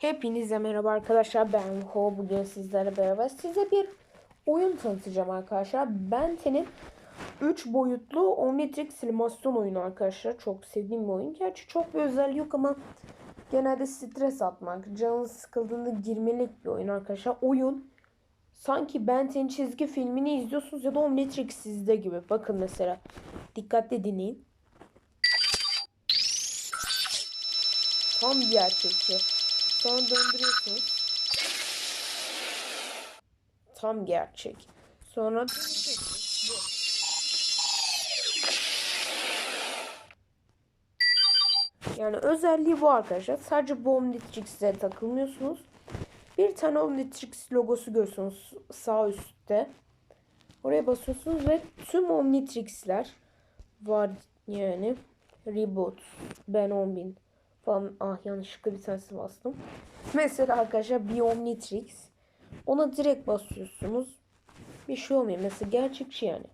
Hepinize merhaba arkadaşlar ben Ho bugün sizlerle beraber size bir oyun tanıtacağım arkadaşlar. Benten'in 3 boyutlu Omnitrix animasyon oyunu arkadaşlar. Çok sevdiğim bir oyun. Gerçi çok bir özelliği yok ama genelde stres atmak, canınız sıkıldığında girmelik bir oyun arkadaşlar. Oyun sanki Benten'in çizgi filmini izliyorsunuz ya da Omnitrix sizde gibi. Bakın mesela dikkatli dinleyin. Tam gerçekçi. Sonra döndürüyorsunuz. Tam gerçek. Sonra. Yani özelliği bu arkadaşlar. Sadece bu Omnitrix'e takılmıyorsunuz. Bir tane Omnitrix logosu görüyorsunuz sağ üstte. Oraya basıyorsunuz ve tüm Omnitrix'ler var yani. Reboot, Ben 10.000 falan. Ah yanlışlıkla bir tanesi bastım. Mesela arkadaşlar bir Omnitrix. Ona direkt basıyorsunuz. Bir şey olmuyor. Mesela gerçekçi yani.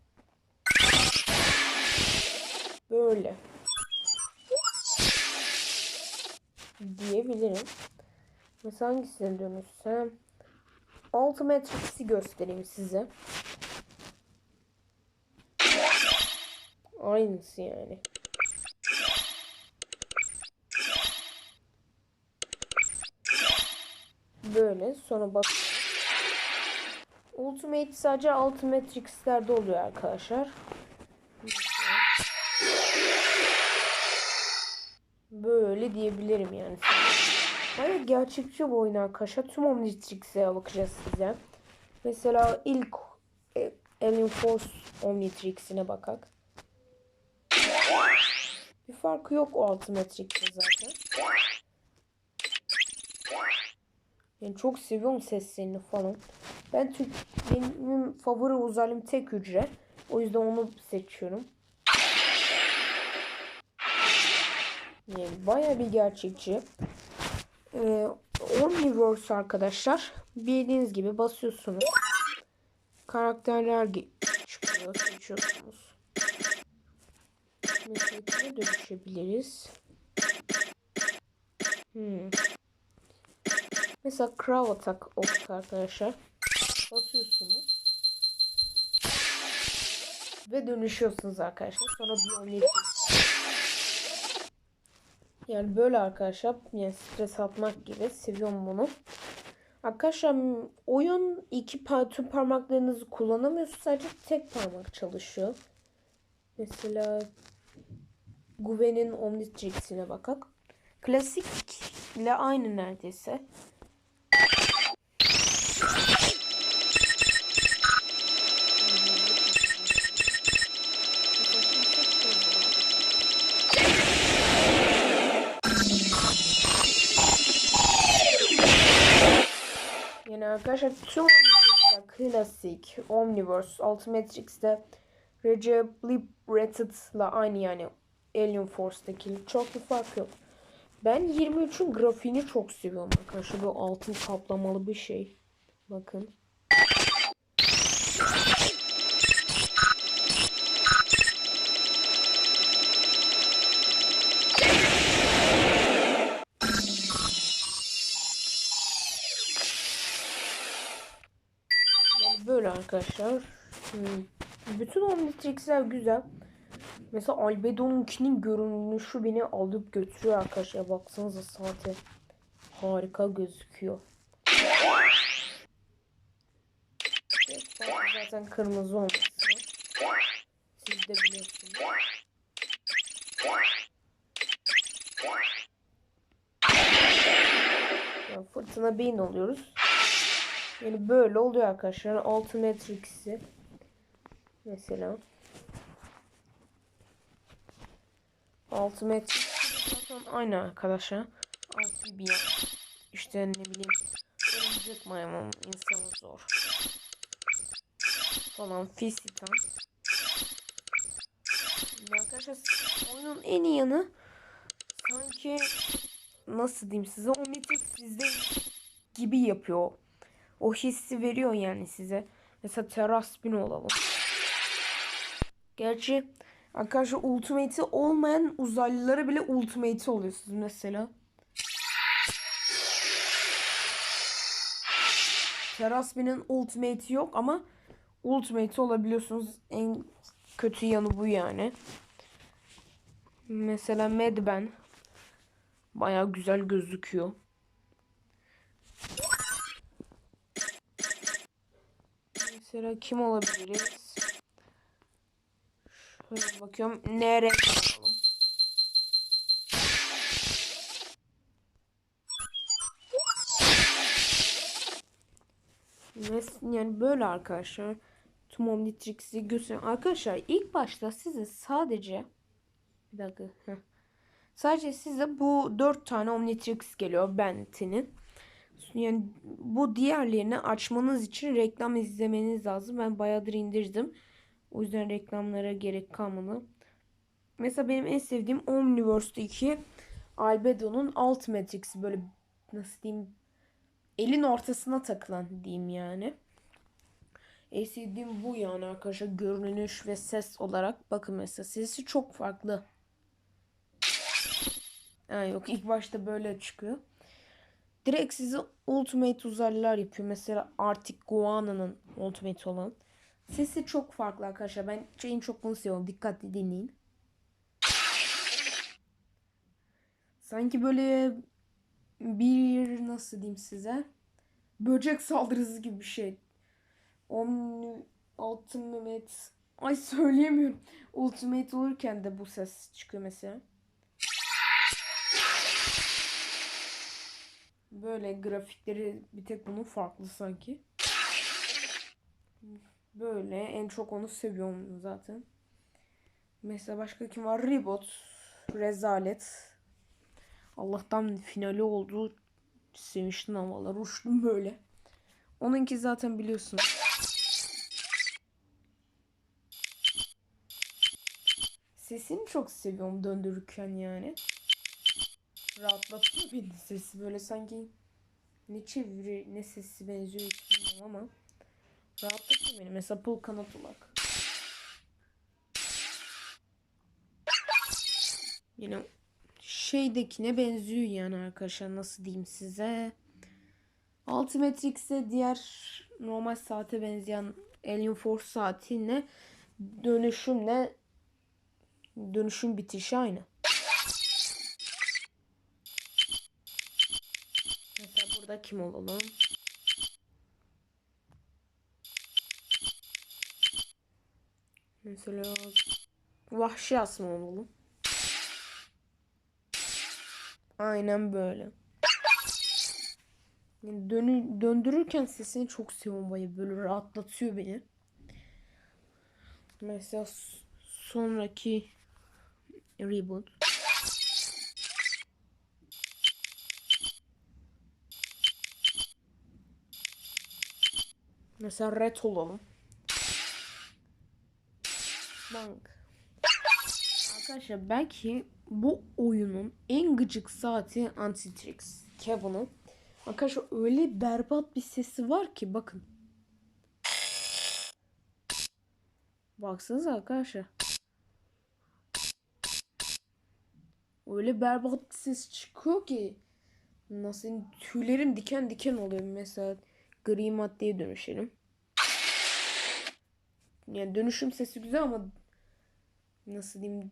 Böyle. Diyebilirim. Mesela hangisine dönüşsem. Ultimatrix'i göstereyim size. Aynısı yani. Böyle sonra bak. Ultimate sadece Ultimatrix'lerde oluyor arkadaşlar. Böyle diyebilirim yani. Hayır gerçekçi bu oyun arkadaşlar. Tüm Omnitrix'e bakacağız size. Mesela ilk e, Alien Force Omnitrix'ine bakak. Bir farkı yok o Ultimatrix'te zaten. Yani çok seviyorum seslerini falan. Ben Türk benim favori uzaylım tek hücre. O yüzden onu seçiyorum. Yani baya bir gerçekçi. Ee, Omniverse arkadaşlar. Bildiğiniz gibi basıyorsunuz. Karakterler çıkıyor. Seçiyorsunuz. Mesela dönüşebiliriz. Hmm. Mesela Crow Attack olduk arkadaşlar. Basıyorsunuz. Ve dönüşüyorsunuz arkadaşlar. Sonra bir oynayacağız. Yani böyle arkadaşlar. Yani stres atmak gibi. Seviyorum bunu. Arkadaşlar oyun iki par tüm parmaklarınızı kullanamıyorsunuz. Sadece tek parmak çalışıyor. Mesela Gwen'in Omnitrix'ine bakak. Klasik ile aynı neredeyse. Arkadaşlar tüm Omnitrix'te klasik, Omniverse, Ultimatrix'te Recep Libreted'la aynı yani Alien Force'daki çok bir fark yok. Ben 23'ün grafiğini çok seviyorum arkadaşlar. Bu altın kaplamalı bir şey. Bakın. Yani böyle arkadaşlar. Hmm. Bütün Omnitrix'ler güzel. Mesela Albedo'nunkinin görünüşü beni alıp götürüyor arkadaşlar. Baksanıza saate. Harika gözüküyor. Zaten kırmızı olması. Siz de biliyorsunuz. Fırtına beyin oluyoruz. Yani böyle oluyor arkadaşlar. Ultimatrix'i. Mesela. Ultimate zaten aynı arkadaşlar. Amphibian. İşte ne bileyim. Örümcek maymun insanı zor. Falan Fisitan. Arkadaşlar oyunun en iyi yanı sanki nasıl diyeyim size Omnitrix sizde gibi yapıyor. O hissi veriyor yani size. Mesela Terras bin olalım. Gerçi Arkadaşlar ultimate'i olmayan uzaylılara bile ultimate oluyorsunuz mesela. Terasmi'nin ultimate'i yok ama ultimate olabiliyorsunuz. En kötü yanı bu yani. Mesela Medben baya güzel gözüküyor. Mesela kim olabiliriz? Şöyle bakıyorum. Ne renk alalım? Mes- Yani böyle arkadaşlar. Tüm Omnitrix'i göster. Arkadaşlar ilk başta size sadece bir dakika. heh. Sadece size bu dört tane Omnitrix geliyor Bennett'inin. Yani bu diğerlerini açmanız için reklam izlemeniz lazım. Ben bayağıdır indirdim. O yüzden reklamlara gerek kalmadı. Mesela benim en sevdiğim Omniverse'deki Albedo'nun Ultimatrix'i böyle nasıl diyeyim elin ortasına takılan diyeyim yani. En sevdiğim bu yani arkadaşlar görünüş ve ses olarak bakın mesela sesi çok farklı. Ha yok ilk başta böyle çıkıyor. Direkt size Ultimate uzaylılar yapıyor. Mesela Arctic Guana'nın Ultimate olan. Sesi çok farklı arkadaşlar. Ben en çok bunu seviyorum. Dikkatli dinleyin. Sanki böyle bir nasıl diyeyim size böcek saldırısı gibi bir şey. Omni Ultimate ay söyleyemiyorum. Ultimate olurken de bu ses çıkıyor mesela. Böyle grafikleri bir tek bunun farklı sanki. Böyle en çok onu seviyorum zaten. Mesela başka kim var? Ribot. Rezalet. Allah'tan finali oldu. Sevinçten havalar uçtum böyle. Onunki zaten biliyorsun. Sesini çok seviyorum döndürürken yani. Rahatlatıyor beni sesi böyle sanki ne çeviri ne sesi benziyor hiç bilmiyorum ama rahatlatıyor beni. Mesela pul kanat ulak. Yine şeydekine benziyor yani arkadaşlar nasıl diyeyim size. Altimetrix'e diğer normal saate benzeyen Alien Force saatine dönüşümle dönüşüm bitişi aynı. Mesela burada kim olalım? Mesela vahşi asma olalım. Aynen böyle. Yani dönü, döndürürken sesini çok seviyorum baya böyle rahatlatıyor beni. Mesela sonraki reboot. Mesela red olalım. Bank. Arkadaşlar belki bu oyunun en gıcık saati Antitrix. Kevin'ın. Arkadaşlar öyle berbat bir sesi var ki bakın. Baksanıza arkadaşlar. Öyle berbat bir ses çıkıyor ki. Nasıl tüylerim diken diken oluyor mesela. Gri maddeye dönüşelim. Yani dönüşüm sesi güzel ama nasıl diyeyim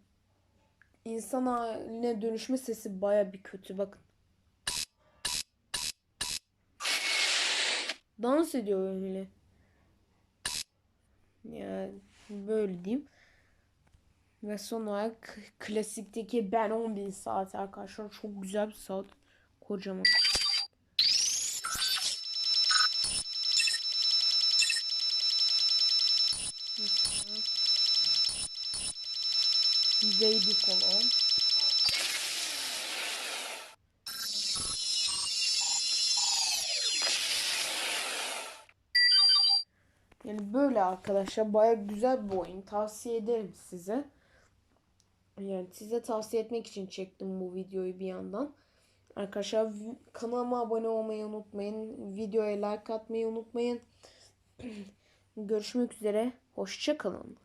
insan haline dönüşme sesi baya bir kötü bakın. Dans ediyor öyle. Yani böyle diyeyim. Ve son olarak klasikteki Ben 10.000 saat arkadaşlar. Çok güzel bir saat. Kocaman. Baby kolon. Yani böyle arkadaşlar baya güzel bir oyun. Tavsiye ederim size. Yani size tavsiye etmek için çektim bu videoyu bir yandan. Arkadaşlar kanalıma abone olmayı unutmayın. Videoya like atmayı unutmayın. Görüşmek üzere. Hoşçakalın.